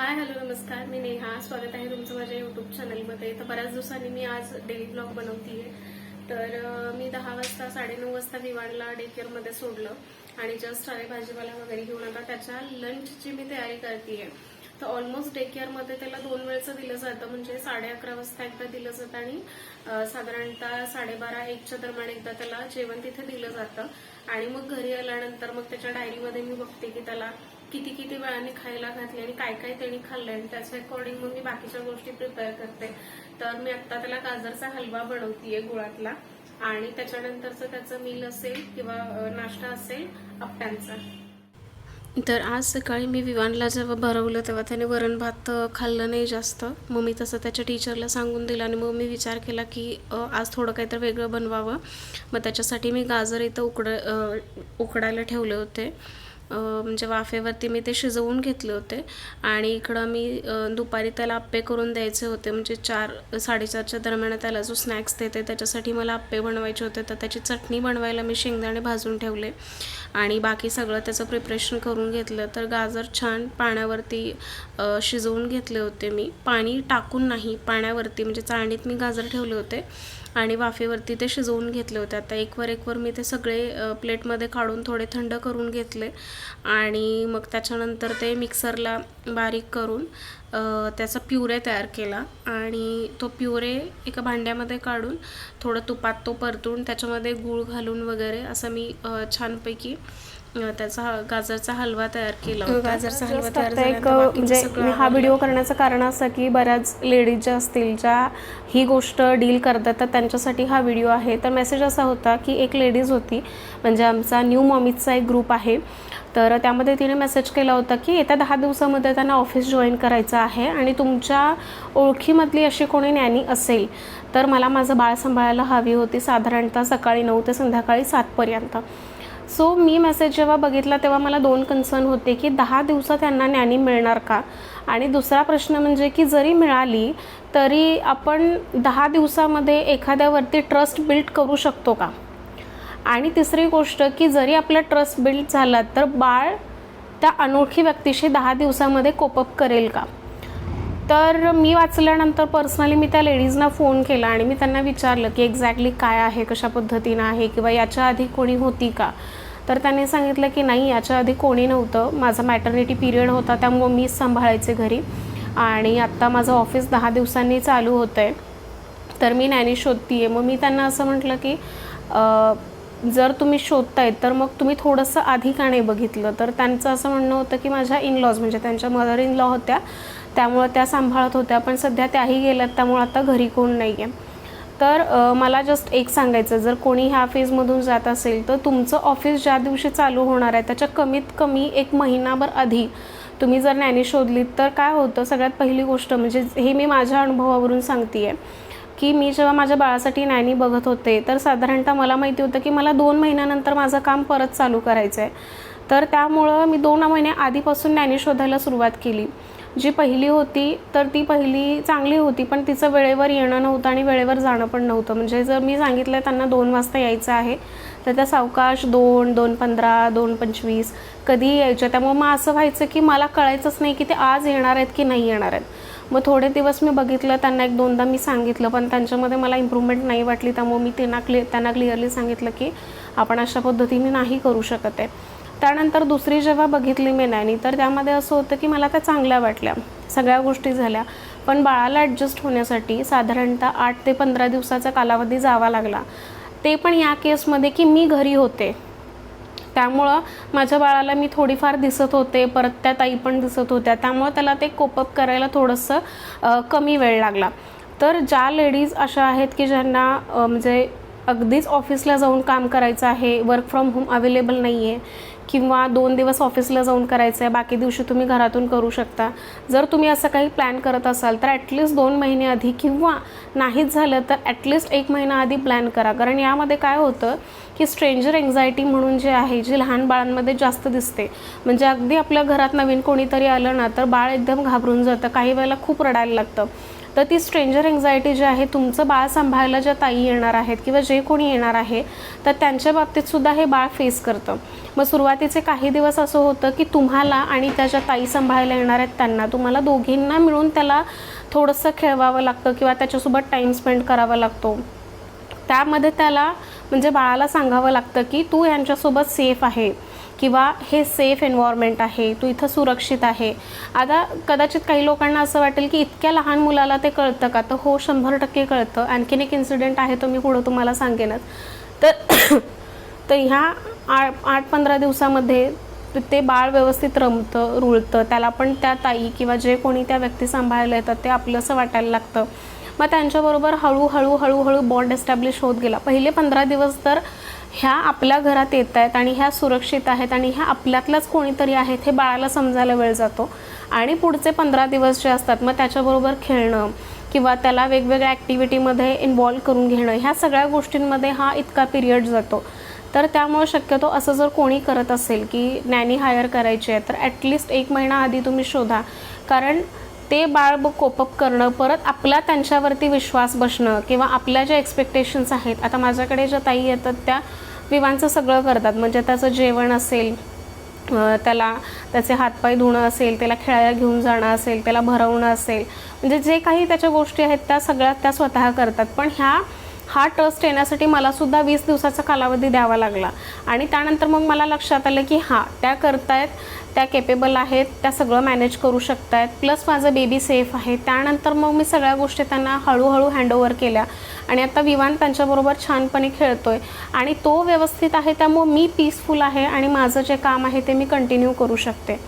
Hi hello नमस्कार. मी नेहा. स्वागत आहे तुमचं माझ्या युट्यूब चॅनलमध्ये तर बऱ्याच दिवसांनी मी आज डेली ब्लॉग बनवतीये. तर मी दहा वाजता साडेनऊ वाजता विवानला डेकेअरमध्ये सोडलं आणि जस्ट सारे भाजीपाला वगैरे घेऊन आता त्याच्या लंचची मी तयारी करतेय. तर ऑलमोस्ट डे केअरमध्ये त्याला दोन वेळचं दिलं जातं. म्हणजे साडे अकरा वाजता एकदा दिलं जातं आणि साधारणतः साडेबारा एकच्या दरम्यान एकदा त्याला जेवण तिथे दिलं जातं. आणि मग घरी आल्यानंतर मग त्याच्या डायरीमध्ये मी बघते की त्याला किती किती वेळाने खायला घातली आणि काय काय त्यांनी खाल्लंय आणि त्याच्या अकॉर्डिंग मग मी बाकीच्या गोष्टी प्रिपेअर करते. तर मी आता त्याला गाजरचा हलवा बनवतीये गुळातला आणि त्याच्यानंतरचं त्याचं मील असेल किंवा नाश्ता असेल अप्प्यांचा. तर आज सकाळी मी विवानला जेव्हा भरवलं तेव्हा त्याने वरण भात खाल्लं नाही जास्त. मग मी तसं त्याच्या टीचरला सांगून दिलं आणि मग मी विचार केला की आज थोडं काहीतरी वेगळं बनवावं. मग त्याच्यासाठी मी गाजर इथं उकड उकडायला ठेवले होते. म्हणजे वाफेवरती मी ते शिजवून घेतले होते. आणि इकडं मी दुपारी त्याला आप्पे करून द्यायचे होते. म्हणजे चार साडेचारच्या दरम्यान त्याला जो स्नॅक्स देते त्याच्यासाठी मला आप्पे बनवायचे होते. तर त्याची चटणी बनवायला मी शेंगदाणे भाजून ठेवले. आणि बाकी सगळं त्याचं प्रिपरेशन करून घेतलं. तर गाजर छान पाण्यावरती शिजवून घेतले होते मी. पाणी टाकून नाही पाण्यावरती. म्हणजे चाळणीत मी गाजर ठेवले होते. आणि वाफेवरती ते शिजवून घेतले होते. आता एकवर एकवर मी ते सगळे प्लेटमध्ये काढून थोडे थंड करून घेतले. आणि मग त्याच्यानंतर ते मिक्सरला बारीक करून त्याचा प्युरे तयार केला. आणि तो प्युरे एका भांड्यामध्ये काढून थोडं तुपात तो परतून त्याच्यामध्ये गूळ घालून वगैरे असं मी छानपैकी त्याचा गाजरचा हलवा तयार केला होता. गाजरचा हलवा तयार एक म्हणजे हा. व्हिडिओ करण्याचं कारण असं की बऱ्याच लेडीज ज्या असतील ज्या ही गोष्ट डील करतात तर त्यांच्यासाठी हा व्हिडिओ आहे. तर मेसेज असा होता की एक लेडीज होती म्हणजे आमचा न्यू मॉमीजचा एक ग्रुप आहे. तर त्यामध्ये तिने मेसेज केला होता की येत्या दहा दिवसामध्ये त्यांना ऑफिस जॉईन करायचं आहे आणि तुमच्या ओळखीमधली अशी कोणी नॅनी असेल तर मला माझं बाळ सांभाळायला हवी होती साधारणतः सकाळी नऊ ते संध्याकाळी सातपर्यंत सो मी मेसेज जेव्हा बघितला तेव्हा मला दोन कन्सर्न होते की दहा दिवसात त्यांना ज्ञानी मिळणार का? आणि दुसरा प्रश्न म्हणजे की जरी मिळाली तरी आपण दहा दिवसामध्ये एखाद्यावरती ट्रस्ट बिल्ड करू शकतो का? आणि तिसरी गोष्ट की जरी आपला ट्रस्ट बिल्ड झाला तर बाळ त्या अनोळखी व्यक्तीशी दहा दिवसामध्ये कोपअप करेल का? तर मी वाचल्यानंतर पर्सनली मी त्या लेडीजना फोन केला आणि मी त्यांना विचारलं की एक्झॅक्टली काय आहे कशा पद्धतीनं आहे किंवा याच्या आधी कोणी होती का? तर त्यांनी सांगितलं की नाही याच्या आधी कोणी नव्हतं. माझा मॅटर्निटी पिरियड होता त्यामुळं मीच सांभाळायचे घरी. आणि आत्ता माझं ऑफिस दहा दिवसांनी चालू होतं आहे तर मी नॅनी शोधती आहे मग मी त्यांना असं म्हटलं की जर तुम्ही शोधतायत तर मग तुम्ही थोडंसं आधी का नाही बघितलं? तर त्यांचं असं म्हणणं होतं की माझ्या इन लॉज म्हणजे त्यांच्या मदर इन लॉ होत्या त्यामुळं त्या सांभाळत होत्या. पण सध्या त्याही गेल्यात त्यामुळं आता घरी कोण नाही आहे तर मला जस्ट एक सांगायचं जर कोणी ह्या फेजमधून जात असेल तर तुमचं ऑफिस ज्या दिवशी चालू होणार आहे त्याच्या कमीत कमी एक महिनाभर आधी तुम्ही जर नॅनी शोधलीत तर काय होतं? सगळ्यात पहिली गोष्ट म्हणजे हे मी माझ्या अनुभवावरून सांगते आहे की मी जेव्हा माझ्या बाळासाठी नॅनी बघत होते तर साधारणतः मला माहिती होतं की मला दोन महिन्यानंतर माझं काम परत चालू करायचं आहे तर त्यामुळं मी दोन महिने आधीपासून नॅनी शोधायला सुरुवात केली. जी पहिली होती तर ती पहिली चांगली होती पण तिचं वेळेवर येणं नव्हतं आणि वेळेवर जाणं पण नव्हतं. म्हणजे जर मी सांगितलं त्यांना दोन वाजता यायचं आहे तर त्या सावकाश दोन दोन पंधरा दोन पंचवीस कधीही यायच्या. त्यामुळे मग असं व्हायचं की मला कळायचंच नाही की ते आज येणार आहेत की नाही येणार आहेत. मग थोडे दिवस मी बघितलं त्यांना एक दोनदा मी सांगितलं पण त्यांच्यामध्ये मला इम्प्रूव्हमेंट नाही वाटली. त्यामुळे मी त्यांना क्लिअर त्यांना क्लिअरली सांगितलं की आपण अशा पद्धतीने नाही करू शकत आहे. त्यानंतर दुसरी जेव्हा बघितली मी नाही तर त्यामध्ये असं होतं की मला त्या चांगल्या वाटल्या. सगळ्या गोष्टी झाल्या. पण बाळाला ॲडजस्ट होण्यासाठी साधारणतः आठ ते पंधरा दिवसाचा कालावधी जावा लागला. ते पण या केसमध्ये की मी घरी होते. त्यामुळं माझ्या बाळाला मी थोडीफार दिसत होते परत त्या ताई पण दिसत होत्या. त्यामुळं त्याला ते कोपअप करायला थोडंसं कमी वेळ लागला. तर ज्या लेडीज अशा आहेत की ज्यांना म्हणजे अगदीच ऑफिसला जाऊन काम करायचं आहे वर्क फ्रॉम होम अवेलेबल नाही आहे किंवा दोन दिवस ऑफिसला जाऊन करायचं आहे बाकी दिवशी तुम्ही घरातून करू शकता. जर तुम्ही असं काही प्लॅन करत असाल तर ॲटलिस्ट दोन महिने आधी किंवा नाहीच झालं तर ॲटलिस्ट एक महिना आधी प्लॅन करा. कारण यामध्ये काय होतं की स्ट्रेंजर एन्झायटी म्हणून जे आहे जी लहान बाळांमध्ये जास्त दिसते. म्हणजे अगदी आपल्या घरात नवीन कोणीतरी आलं ना तर बाळ एकदम घाबरून जातं. काही वेळेला खूप रडायला लागतं. तर ती स्ट्रेंजर एन्झायटी जी आहे तुमचं बाळ सांभाळायला ज्या ताई येणार आहेत किंवा जे कोणी येणार आहे तर त्यांच्या बाबतीतसुद्धा हे बाळ फेस करतं. मग सुरुवातीचे काही दिवस असं होतं की तुम्हाला आणि त्याच्या ताई सांभाळायला येणार आहेत त्यांना तुम्हाला दोघींना मिळून त्याला थोडंसं खेळवावं लागतं किंवा त्याच्यासोबत टाईम स्पेंड करावा लागतो. त्यामध्ये त्याला म्हणजे बाळाला सांगावं लागतं की तू यांच्यासोबत सेफ आहे किंवा हे सेफ एन्व्हायरमेंट आहे तू इथं सुरक्षित आहे. आता कदाचित काही लोकांना असं वाटेल की इतक्या लहान मुलाला ते कळतं का? तर हो शंभर टक्के कळतं. आणखीन एक इन्सिडेंट आहे तो मी पुढं तुम्हाला सांगेनच. तर तर ह्या आठ आठ पंधरा दिवसामध्ये ते बाळ व्यवस्थित रमतं रुळतं. त्याला पण त्या ताई किंवा जे कोणी त्या व्यक्ती सांभाळायला येतात ते आपलंसं वाटायला लागतं. मग त्यांच्याबरोबर हळूहळू हळूहळू बॉन्ड एस्टॅब्लिश होत गेला. पहिले पंधरा दिवस तर ह्या आपल्या घरात येत आहेत आणि ह्या सुरक्षित आहेत आणि ह्या आपल्यातलाच कोणीतरी आहेत हे बाळाला समजायला वेळ जातो. आणि पुढचे पंधरा दिवस जे असतात मग त्याच्याबरोबर खेळणं किंवा त्याला वेगवेगळ्या ॲक्टिव्हिटीमध्ये इन्वॉल्व करून घेणं ह्या सगळ्या गोष्टींमध्ये हा इतका पिरियड जातो. तर त्यामुळे शक्यतो असं जर कोणी करत असेल की नॅनी हायर करायची आहे तर ॲटलिस्ट एक महिना आधी तुम्ही शोधा. कारण ते बाळ कोपअप करणं परत आपला त्यांच्यावरती विश्वास बसणं किंवा आपल्या ज्या एक्सपेक्टेशन्स आहेत आता माझ्याकडे ज्या ताई येतात त्या विवांचं सगळं करतात. म्हणजे त्याचं जेवण असेल त्याला त्याचे हातपाय धुणं असेल त्याला खेळायला घेऊन जाणं असेल त्याला भरवणं असेल. म्हणजे जे काही त्याच्या गोष्टी आहेत त्या सगळ्या त्या स्वतः करतात. पण ह्या हा ट्रस्ट येण्यासाठी मला सुद्धा वीस दिवसाचा कालावधी द्यावा लागला. आणि त्यानंतर मग मला लक्षात आलं की हां त्या करतायत त्या केपेबल आहेत त्या सगळं मॅनेज करू शकतायत प्लस माझं बेबी सेफ आहे. त्यानंतर मग मी सगळ्या गोष्टी त्यांना हळूहळू हँडओव्हर केल्या. आणि आता विवान त्यांच्याबरोबर छानपणे खेळतो आहे आणि तो व्यवस्थित आहे त्यामुळं मी पीसफुल आहे आणि माझं जे काम आहे ते मी कंटिन्यू करू शकते.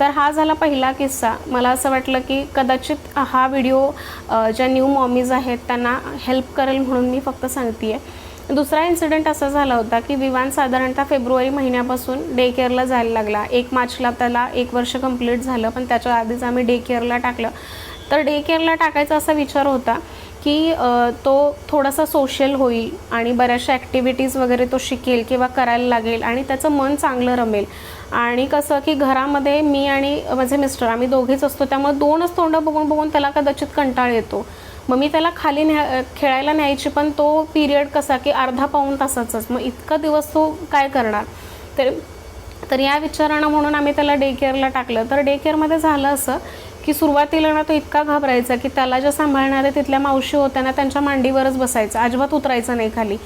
तर हा झाला पहिला किस्सा. मला असं वाटलं की कदाचित हा व्हिडिओ ज्या न्यू मॉमीज आहेत त्यांना हेल्प करेल म्हणून मी फक्त सांगते आहे दुसरा इन्सिडेंट असा झाला होता की विवान साधारणतः फेब्रुवारी महिन्यापासून डे केअरला जायला लागला. एक मार्चला त्याला एक वर्ष कंप्लीट झालं पण त्याच्या आधीच आम्ही डे केअरला टाकलं. तर डे केअरला टाकायचा असा विचार होता. की तो थोडासा सोशल होईल आणि बऱ्याचशा ॲक्टिव्हिटीज वगैरे तो शिकेल किंवा करायला लागेल आणि त्याचं मन चांगलं रमेल. आणि कसं की घरामध्ये मी आणि माझे मिस्टर आम्ही दोघेच असतो त्यामुळे दोनच तोंडं बघून बघून त्याला कदाचित कंटाळ येतो. मग मी त्याला खाली न्या खेळायला न्यायची पण तो पिरियड कसा की अर्धा पाऊण तासाचाच. मग इतका दिवस तो काय करणार? तर तर या विचारानं म्हणून आम्ही त्याला डे केअरला टाकलं. तर डे केअरमध्ये झालं असं की सुरुवातीला ना तो इतका घाबरायचा की त्याला ज्या सांभाळणाऱ्या तिथल्या मावशी होत्या ना त्यांच्या मांडीवरच बसायचं. अजिबात उतरायचं नाही खाली.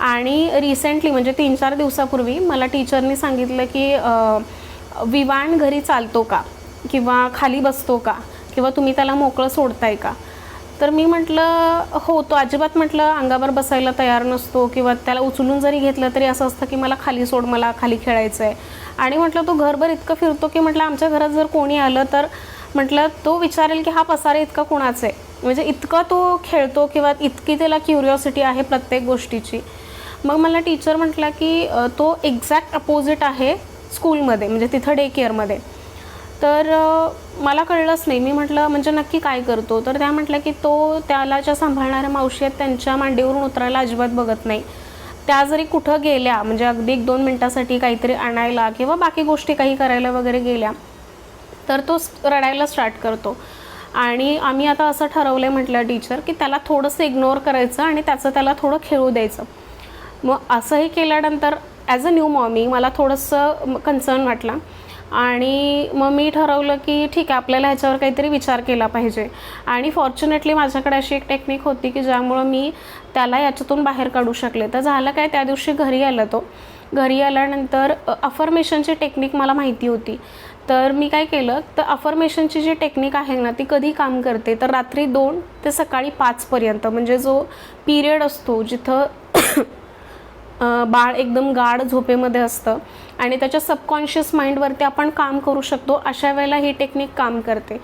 आणि रिसेंटली म्हणजे तीन चार दिवसापूर्वी मला टीचरनी सांगितलं की विवाण विवान घरी चालतो का? किंवा खाली बसतो का? किंवा तुम्ही त्याला मोकळं सोडताय का? तर मी म्हटलं हो तो अजिबात म्हटलं अंगावर बसायला तयार नसतो किंवा त्याला उचलून जरी घेतलं तरी असं असतं की मला खाली सोड मला खाली खेळायचं आहे आणि म्हटलं तो घरभर इतकं फिरतो की म्हटलं आमच्या घरात जर कोणी आलं तर म्हटलं तो विचारेल की हा पसारा इतका कुणाचा? आहे म्हणजे इतका तो खेळतो किंवा इतकी त्याला क्युरिओसिटी आहे प्रत्येक गोष्टीची. मग मला टीचर म्हटला की तो एक्झॅक्ट अपोजिट आहे स्कूलमध्ये म्हणजे तिथं डे केअरमध्ये तर मला कळलंच नाही. मी म्हटलं म्हणजे नक्की काय करतो? तर त्या म्हटल्या की तो त्याला ज्या सांभाळणाऱ्या मावशी आहेत त्यांच्या मांडीवरून उतरायला अजिबात बघत नाही. त्या जरी कुठं गेल्या म्हणजे अगदी एक दोन मिनटासाठी काहीतरी आणायला किंवा बाकी गोष्टी काही करायला वगैरे गेल्या तर तो रडायला स्टार्ट करतो. आणि आम्ही आता असं ठरवलं आहे म्हटलं टीचर की त्याला थोडंसं इग्नोर करायचं आणि त्याचं त्याला थोडं खेळू द्यायचं. मग असंही केल्यानंतर ॲज अ न्यू मॉमी मला थोडंसं कन्सर्न वाटला. आणि मग मी ठरवलं की ठीक आहे आपल्याला ह्याच्यावर काहीतरी विचार केला पाहिजे. आणि फॉर्च्युनेटली माझ्याकडे अशी एक टेक्निक होती की ज्यामुळं मी त्याला याच्यातून बाहेर काढू शकले. तर झालं काय त्या दिवशी घरी आला तो. घरी आल्यानंतर अफर्मेशनची टेक्निक मला माहिती होती. तर मी काय केलं तर अफर्मेशनची जी टेक्निक आहे ना ती कधी काम करते? तर रात्री दोन ते सकाळी पाचपर्यंत म्हणजे जो पिरियड असतो जिथं बाळ एकदम गाढ झोपेमध्ये असतं आणि त्याच्या सबकॉन्शियस माइंडवरती आपण काम करू शकतो अशा वेळेला ही टेक्निक काम करते.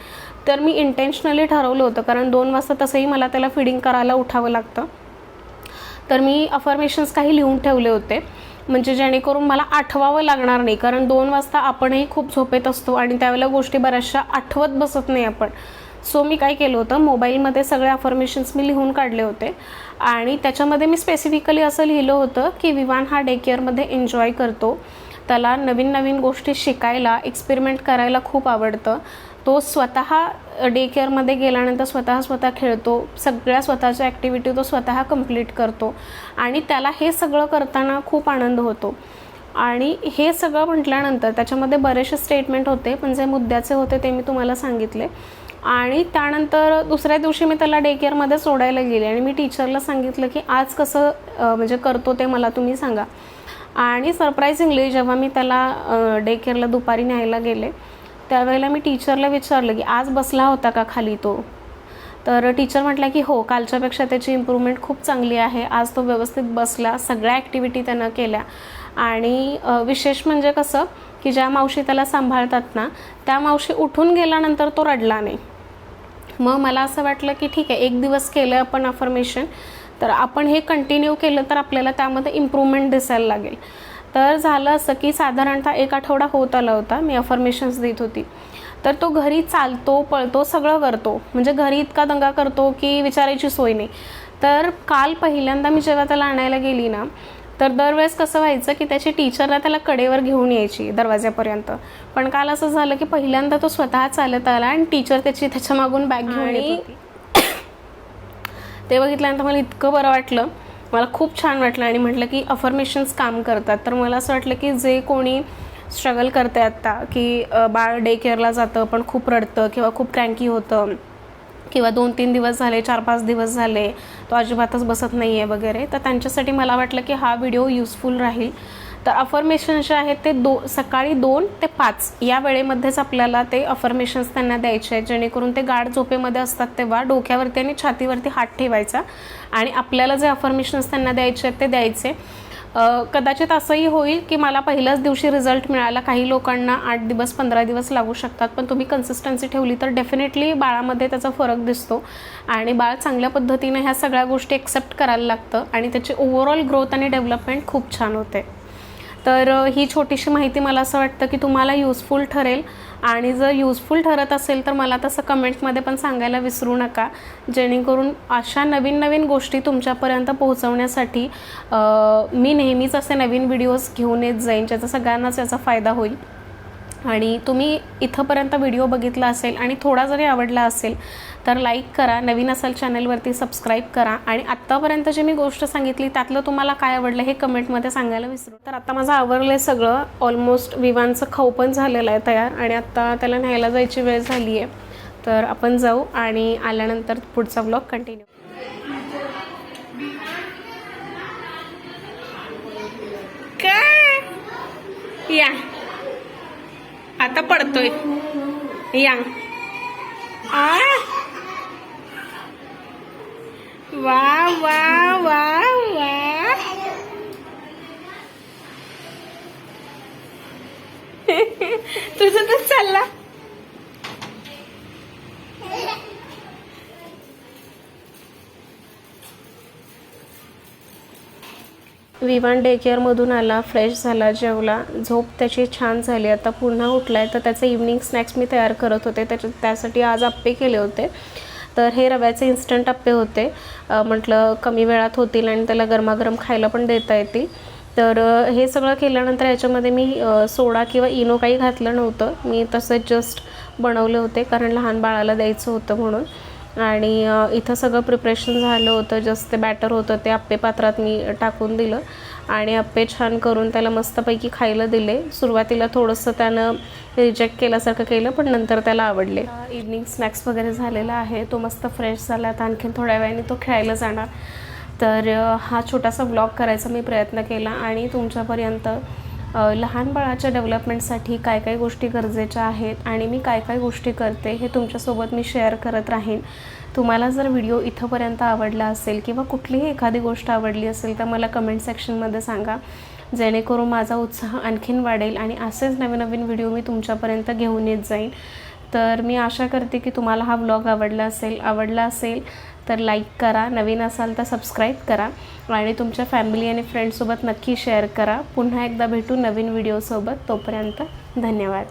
तर मी इंटेन्शनली ठरवलं होतं कारण दोन वाजता तसंही मला त्याला फिडिंग करायला उठावं लागतं. तर मी अफर्मेशन्स काही लिहून ठेवले होते. म्हणजे जेणेकरून मला आठवावं लागणार नाही. कारण दोन वाजता आपणही खूप झोपेत असतो आणि त्यावेळेला गोष्टी बऱ्याचशा आठवत बसत नाही आपण. सो मी काय केलं होतं? मोबाईलमध्ये सगळे अफर्मेशन्स मी लिहून काढले होते. आणि त्याच्यामध्ये मी स्पेसिफिकली असं लिहिलं होतं की विवान हा डे केअरमध्ये एन्जॉय करतो. त्याला नवीन नवीन गोष्टी शिकायला एक्सपेरिमेंट करायला खूप आवडतं. तो स्वतः डे केअरमध्ये गेल्यानंतर स्वतः स्वतः खेळतो. सगळ्या स्वतःच्या ॲक्टिव्हिटी तो स्वतः कंप्लीट करतो. आणि त्याला हे सगळं करताना खूप आनंद होतो. आणि हे सगळं म्हटल्यानंतर त्याच्यामध्ये बरेचसे स्टेटमेंट होते पण जे मुद्द्याचे होते ते मी तुम्हाला सांगितले. आणि त्यानंतर दुसऱ्या दिवशी मी त्याला डे केअरमध्ये सोडायला गेले आणि मी टीचरला सांगितलं की आज कसं म्हणजे करतो ते मला तुम्ही सांगा. आणि सरप्राईझिंगली जेव्हा मी त्याला डे केअरला दुपारी न्यायला गेले त्यावेळेला मी टीचरला विचारलं की आज बसला होता का खाली तो? तर टीचर म्हटलं की हो कालच्यापेक्षा त्याची इम्प्रूव्हमेंट खूप चांगली आहे. आज तो व्यवस्थित बसला. सगळ्या ॲक्टिव्हिटी त्यानं केल्या. आणि विशेष म्हणजे कसं की ज्या मावशी त्याला सांभाळतात ना त्या मावशी उठून गेल्यानंतर तो रडला नाही. मग मला असं वाटलं की ठीक आहे एक दिवस केलं आपण अफर्मेशन तर आपण हे कंटिन्यू केलं तर आपल्याला त्यामध्ये इम्प्रूव्हमेंट दिसायला लागेल. तर झालं असं की साधारणतः एक आठवडा होत आला होता. मी अफर्मेशन्स देत होती. तर तो घरी चालतो पळतो सगळं करतो. म्हणजे घरी इतका दंगा करतो की विचारायची सोय नाही. तर काल पहिल्यांदा मी जेव्हा त्याला आणायला गेली ना तर दरवेळेस कसं व्हायचं की त्याची टीचरला त्याला कडेवर घेऊन यायची दरवाज्यापर्यंत. पण काल असं झालं की पहिल्यांदा तो स्वतः चालत आला आणि टीचर त्याची त्याच्या मागून बॅग घेऊन ते बघितल्यानंतर मला इतकं बरं वाटलं. मला खूप छान वाटलं आणि म्हटलं की अफर्मेशन्स काम करतात. तर मला असं वाटलं की जे कोणी स्ट्रगल करते आत्ता की बाळ डे केअरला जातं पण खूप रडतं किंवा खूप क्रँकी होतं किंवा दोन तीन दिवस झाले चार पाच दिवस झाले तो अजिबातच बसत नाही आहे वगैरे तर त्यांच्यासाठी मला वाटलं की हा व्हिडिओ युजफुल राहील. तर अफर्मेशन जे आहेत ते दो सकाळी दोन ते पाच. या वेळेमध्येच आपल्याला ते अफर्मेशन्स त्यांना द्यायचे आहेत. जेणेकरून ते गाढ झोपेमध्ये असतात तेव्हा डोक्यावरती आणि छातीवरती हात ठेवायचा आणि आपल्याला जे अफर्मेशन्स त्यांना द्यायचे आहेत ते द्यायचे. कदाचित असंही होईल की मला पहिल्याच दिवशी रिझल्ट मिळाला. काही लोकांना आठ दिवस पंधरा दिवस लागू शकतात पण तुम्ही कन्सिस्टन्सी ठेवली तर डेफिनेटली बाळामध्ये त्याचा फरक दिसतो. आणि बाळ चांगल्या पद्धतीने ह्या सगळ्या गोष्टी एक्सेप्ट करायला लागतं आणि त्याची ओव्हरऑल ग्रोथ आणि डेव्हलपमेंट खूप छान होते. तर ही छोटीशी माहिती मला असं वाटतं की तुम्हाला युजफुल ठरेल. आणि जर युजफुल ठरत असेल तर मला तसं कमेंटमध्ये पण सांगायला विसरू नका. जेणेकरून अशा नवीन नवीन गोष्टी तुमच्यापर्यंत पोहोचवण्यासाठी मी नेहमीच असे नवीन व्हिडिओज घेऊन येत जाईन ज्याचा सगळ्यांनाच याचा फायदा होईल. आणि तुम्ही इथंपर्यंत व्हिडिओ बघितला असेल आणि थोडा जरी आवडला असेल तर लाईक करा नवीन असाल चॅनलवरती सबस्क्राईब करा. आणि आत्तापर्यंत जे मी गोष्ट सांगितली त्यातलं तुम्हाला काय आवडलं हे कमेंटमध्ये सांगायला विसरू. तर आत्ता माझं आवरलं आहे सगळं ऑलमोस्ट विवांचं खाऊ पण झालेलं आहे तयार. आणि आत्ता त्याला न्यायला जायची वेळ झाली आहे तर आपण जाऊ आणि आल्यानंतर पुढचा ब्लॉग कंटिन्यू या. आता पडतोय. या. वा वा वा वा. तुझं तर चालला? विवान डे केअरमधून आला फ्रेश झाला जेवला. झोप त्याची छान झाली. आता पुन्हा उठलाय. तर त्याचे इव्हनिंग स्नॅक्स मी तयार करत होते. त्याच्या त्यासाठी आज आप्पे केले होते. तर हे रव्याचे इन्स्टंट आप्पे होते. म्हटलं कमी वेळात होतील आणि त्याला गरमागरम खायला पण देता येतील. तर हे सगळं केल्यानंतर याच्यामध्ये मी सोडा किंवा इनो काही घातलं नव्हतं. मी तसं जस्ट बनवले होते कारण लहान बाळाला द्यायचं होतं म्हणून. आणि इथं सगळं प्रिपरेशन झालं होतं जस्ट ते बॅटर होतं ते आप्पे पात्रात मी टाकून दिलं. आणि आप्पे छान करून त्याला मस्तपैकी खायला दिले. सुरुवातीला थोडंसं त्यानं रिजेक्ट केल्यासारखं केलं पण नंतर त्याला आवडले. इव्हनिंग स्नॅक्स वगैरे झालेला आहे. तो मस्त फ्रेश झाला. आता आणखीन थोड्या वेळाने तो खेळायला जाणार. तर हा छोटासा ब्लॉग करायचा मी प्रयत्न केला. आणि तुमच्यापर्यंत लहान बाळाच्या डेव्हलपमेंटसाठी काय काय गोष्टी गरजेच्या आहेत आणि मी काय काय गोष्टी करते हे तुमच्यासोबत मी शेअर करत राहीन. तुम्हाला जर व्हिडिओ इथंपर्यंत आवडला असेल किंवा कुठलीही एखादी गोष्ट आवडली असेल तर मला कमेंट सेक्शनमध्ये सांगा. जेणेकरून माझा उत्साह आणखीन वाढेल आणि असेच नवीन नवीन व्हिडिओ मी तुमच्यापर्यंत घेऊन येत जाईन. तर मी आशा करते की तुम्हाला हा ब्लॉग आवडला असेल आवडला असेल. तर लाईक करा. नवीन असाल तर सबस्क्राईब करा. आणि तुमच्या फॅमिली आणि फ्रेंड्ससोबत नक्की शेअर करा. पुन्हा एकदा भेटू नवीन व्हिडिओसोबत तोपर्यंत धन्यवाद.